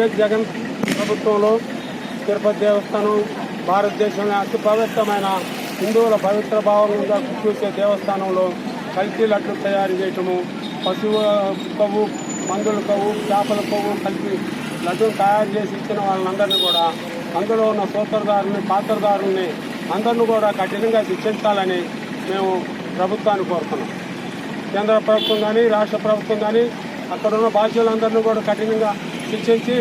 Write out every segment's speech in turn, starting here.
YS Jagan ప్రభుత్వంలో తిరుపతి దేవస్థానం భారతదేశంలో అతి పవిత్రమైన హిందువుల పవిత్ర భావంగా చూసే దేవస్థానంలో కల్తీ లడ్డు తయారు చేయటము పశువు కొవ్వు మందుల కొవ్వు చేపల కొవ్వు కలిపి లడ్డూలు తయారు చేసి ఇచ్చిన వాళ్ళందరినీ కూడా అందులో ఉన్న సూత్రధారుని పాత్రధారుల్ని అందరిని కూడా కఠినంగా శిక్షించాలని మేము ప్రభుత్వాన్ని కోరుతున్నాం. కేంద్ర ప్రభుత్వం కానీ రాష్ట్ర ప్రభుత్వం కానీ అక్కడున్న బాధ్యులందరినీ కూడా కఠినంగా శిక్షించి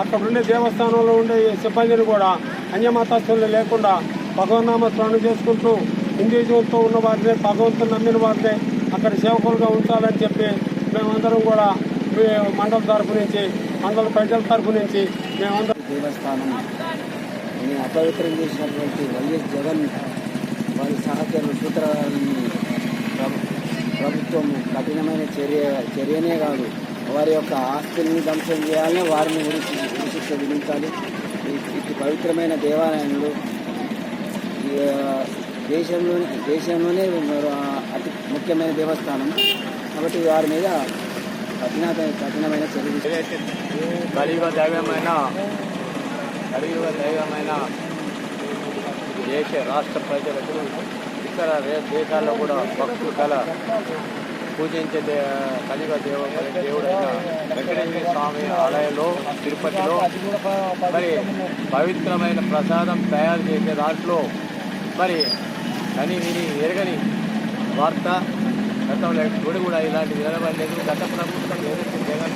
అక్కడ ఉండే దేవస్థానంలో ఉండే సిబ్బందిని కూడా అన్యమతస్తులు లేకుండా భగవన్నామ స్మరణ చేసుకుంటూ హిందూజంతో ఉన్న వారిని భగవంతుని నమ్మిన వారిని అక్కడ సేవకులుగా ఉంచాలని చెప్పి మేమందరం కూడా మండల తరఫు నుంచి మండల ప్రజల తరఫు నుంచి మేమందరం దేవస్థానం అపవిత్రం చేసినటువంటి వైఎస్ జగన్ వారి సహచరులు సూత్రధారులని ప్రభుత్వం కఠినమైన చర్య చర్యనే కాదు. వారి యొక్క ఆస్తుల్ని ధ్వంసం చేయాలని వారిని గురించి ఉరిశిక్ష విధించాలి. ఇటు పవిత్రమైన దేవాలయాలు ఈ, దేశంలోనే దేశంలోనే అతి ముఖ్యమైన దేవస్థానం. కాబట్టి వారి మీద కఠిన కఠినమైన చర్యలు కలియుగ దైవమైన కలియుగ దైవమైన దేశ రాష్ట్ర ప్రజలకు ఇతర దేశాల్లో కూడా భక్తులు కల పూజించే దే కలియుగ దేవ దేవుడైన వెంకటేశ్వర స్వామి ఆలయంలో తిరుపతిలో మరి పవిత్రమైన ప్రసాదం తయారు చేసే దాంట్లో మరి కని విని ఎరగని వార్త గతంలో గుడి కూడా ఇలాంటి నిలబడలేదు గత ప్రభుత్వం ఏదైతే జగన్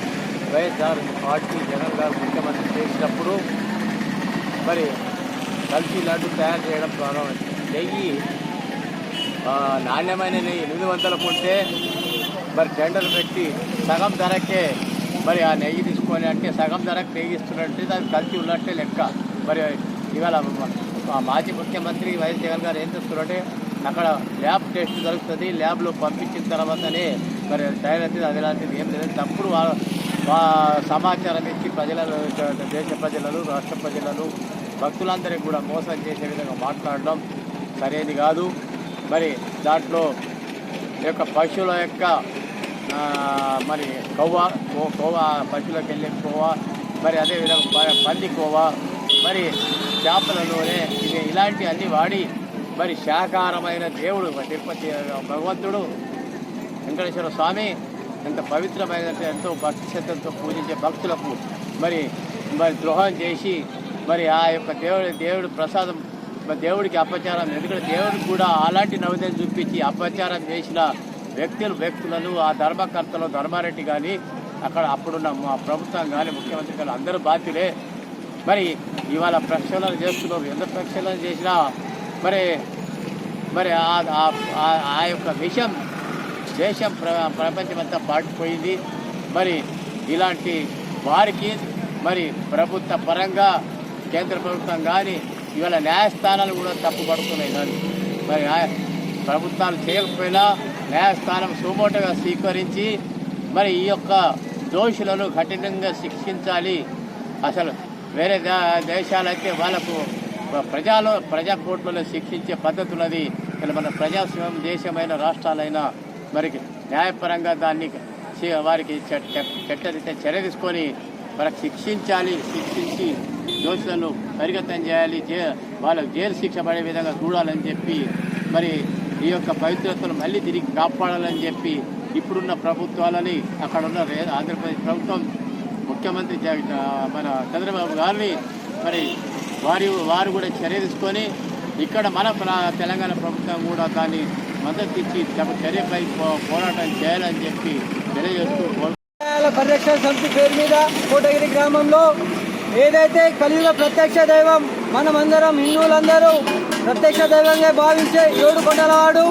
వైఎస్ఆర్ పార్టీ జగన్ గారు ముఖ్యమంత్రి చేసినప్పుడు మరి కలిసి లడ్డు తయారు చేయడం ప్రారంభం నెయ్యి నాణ్యమైన నెయ్యి ఎనిమిది వందలకు ఉంటే మరి టెండర్ పెట్టి సగం ధరకే మరి ఆ నెయ్యి తీసుకొని అంటే సగం ధరకు నెయ్యి ఇస్తున్నట్టే దానికి కలిసి ఉన్నట్టే లెక్క. మరి ఇవాళ మా మాజీ ముఖ్యమంత్రి వైఎస్ జగన్ గారు ఏం చేస్తున్నారంటే అక్కడ ల్యాబ్ టెస్ట్ జరుగుతుంది ల్యాబ్లో పంపించిన తర్వాతనే మరి తయారైతే అది లాంటిది ఏం లేదు. తప్పుడు సమాచారం ఇచ్చి ప్రజలను దేశ ప్రజలను రాష్ట్ర ప్రజలను భక్తులందరికీ కూడా మోసం చేసే విధంగా మాట్లాడడం సరైనది కాదు. మరి దాంట్లో ఈ యొక్క పశువుల యొక్క మరి కొవ్వ కోవా కోవ పశువులకు వెళ్ళే కోవా మరి అదేవిధంగా పంది కోవా మరి చేపల నూనె ఇది ఇలాంటి అన్నీ వాడి మరి శాకారమైన దేవుడు తిరుపతి భగవంతుడు వెంకటేశ్వర స్వామి ఎంత పవిత్రమైన ఎంతో భక్తి శ్రద్ధలతో పూజించే భక్తులకు మరి మరి ద్రోహం చేసి మరి ఆ యొక్క దేవుడి దేవుడి ప్రసాదం దేవుడికి అపచారం ఎందుకంటే దేవుడికి కూడా అలాంటి నవదం చూపించి అపచారం చేసిన వ్యక్తులు వ్యక్తులను ఆ ధర్మకర్తలు ధర్మారెడ్డి కానీ అక్కడ అప్పుడున్న మా ప్రభుత్వం కానీ ముఖ్యమంత్రి కానీ అందరూ బాధ్యులే. మరి ఇవాళ ప్రక్షాళన చేస్తున్నారు. ఎంత ప్రక్షాళన చేసినా మరి మరి ఆ- ఆ- యొక్క విషయం దేశం ప్ర ప్రపంచమంతా పాటిపోయింది మరి ఇలాంటి వారికి మరి ప్రభుత్వ పరంగా కేంద్ర ప్రభుత్వం కానీ ఇవాళ న్యాయస్థానాలు కూడా తప్పుపడుతున్నాయి. కానీ మరి ప్రభుత్వాలు చేయకపోయినా న్యాయస్థానం సుమోటగా స్వీకరించి మరి ఈ యొక్క దోషులను కఠినంగా శిక్షించాలి. అసలు వేరే దే- దేశాలైతే వాళ్ళకు ప్రజాలో ప్రజా కోర్టులలో శిక్షించే పద్ధతి ఉన్నది మన ప్రజాస్వామ్యం దేశమైన రాష్ట్రాలైన మరి న్యాయపరంగా దాన్ని వారికి చట్ట చట్టరీత్యా చర్య తీసుకొని వారికి శిక్షించాలి శిక్షించి దోషులను పరిగతం చేయాలి. జే వాళ్ళకు జైలు శిక్ష పడే విధంగా చూడాలని చెప్పి మరి ఈ యొక్క పవిత్రతను మళ్ళీ తిరిగి కాపాడాలని చెప్పి ఇప్పుడున్న ప్రభుత్వాలని అక్కడ ఉన్న రే- ఆంధ్రప్రదేశ్ ప్రభుత్వం ముఖ్యమంత్రి మన చంద్రబాబు గారిని మరి వారి వారు కూడా చర్య తీసుకొని ఇక్కడ మన తెలంగాణ ప్రభుత్వం కూడా దాన్ని మద్దతు ఇచ్చి తమ చర్యపై పోరాటం చేయాలని చెప్పి తెలియజేస్తూ పరిరక్షణ సమితి పేరు మీద కోటగిరి గ్రామంలో ఏదైతే కలియుగ ప్రత్యక్ష దైవం మనమందరం హిందువులందరూ ప్రత్యక్ష దైవంగా భావించే ఏడు కొండలవాడు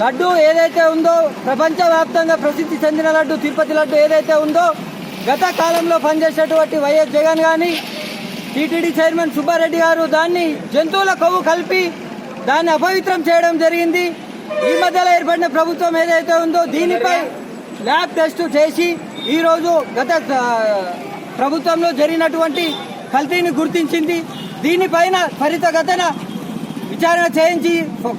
లడ్డు ఏదైతే ఉందో ప్రపంచవ్యాప్తంగా ప్రసిద్ధి చెందిన లడ్డు తిరుపతి లడ్డు ఏదైతే ఉందో గత కాలంలో పనిచేసేటువంటి వైఎస్ జగన్ కానీ టీటీడీ చైర్మన్ సుబ్బారెడ్డి గారు దాన్ని జంతువుల కొవ్వు కలిపి దాన్ని అపవిత్రం చేయడం జరిగింది. ఈ మధ్యలో ఏర్పడిన ప్రభుత్వం ఏదైతే ఉందో దీనిపై ల్యాబ్ టెస్ట్ చేసి ఈరోజు గత ప్రభుత్వంలో జరిగినటువంటి కల్తీని గుర్తించింది. దీనిపైన త్వరితగతన విచారణ చేయించి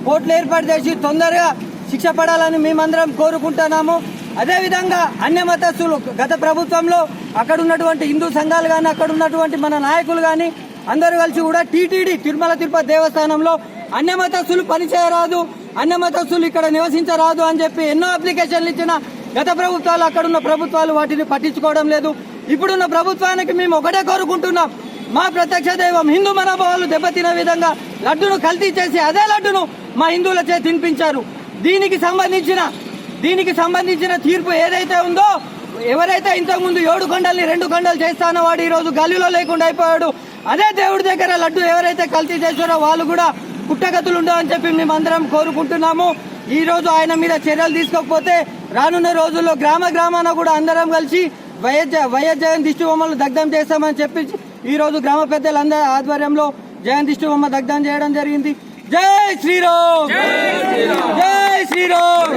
కోర్టులు ఏర్పాటు చేసి తొందరగా శిక్ష పడాలని మేమందరం కోరుకుంటున్నాము. అదేవిధంగా అన్య మతస్థులు గత ప్రభుత్వంలో అక్కడ ఉన్నటువంటి హిందూ సంఘాలు కానీ అక్కడ ఉన్నటువంటి మన నాయకులు కానీ అందరూ కలిసి కూడా టీటీడీ తిరుమల తిరుపతి దేవస్థానంలో అన్య మతస్థులు పనిచేయరాదు అన్య మతస్థులు ఇక్కడ నివసించరాదు అని చెప్పి ఎన్నో అప్లికేషన్లు ఇచ్చిన గత ప్రభుత్వాలు అక్కడున్న ప్రభుత్వాలు వాటిని పట్టించుకోవడం లేదు. ఇప్పుడున్న ప్రభుత్వానికి మేము ఒకటే కోరుకుంటున్నాం. మా ప్రత్యక్ష దైవం హిందూ మనోభావాలు దెబ్బతిన విధంగా లడ్డును కల్తీ చేసి అదే లడ్డును మా హిందువుల చే తినిపించారు. దీనికి సంబంధించిన దీనికి సంబంధించిన తీర్పు ఏదైతే ఉందో ఎవరైతే ఇంతకుముందు ఏడు కొండల్ని రెండు కొండలు చేస్తానో వాడు ఈరోజు గల్లీలో లేకుండా అయిపోయాడు. అదే దేవుడి దగ్గర లడ్డు ఎవరైతే కల్తీ చేశారో వాళ్ళు కూడా పుట్టగతులు ఉండవు అని చెప్పి మేమందరం కోరుకుంటున్నాము. ఈ రోజు ఆయన మీద చర్యలు తీసుకోకపోతే రానున్న రోజుల్లో గ్రామ గ్రామాన కూడా అందరం కలిసి వైఎస్ వైఎస్ జగన్ దిష్టి బొమ్మలు దగ్ధం చేస్తామని చెప్పి ఈ రోజు గ్రామ పెద్దలందరి ఆధ్వర్యంలో దిష్టి బొమ్మ దగ్ధం చేయడం జరిగింది. జై శ్రీరామ్! జై శ్రీరామ్!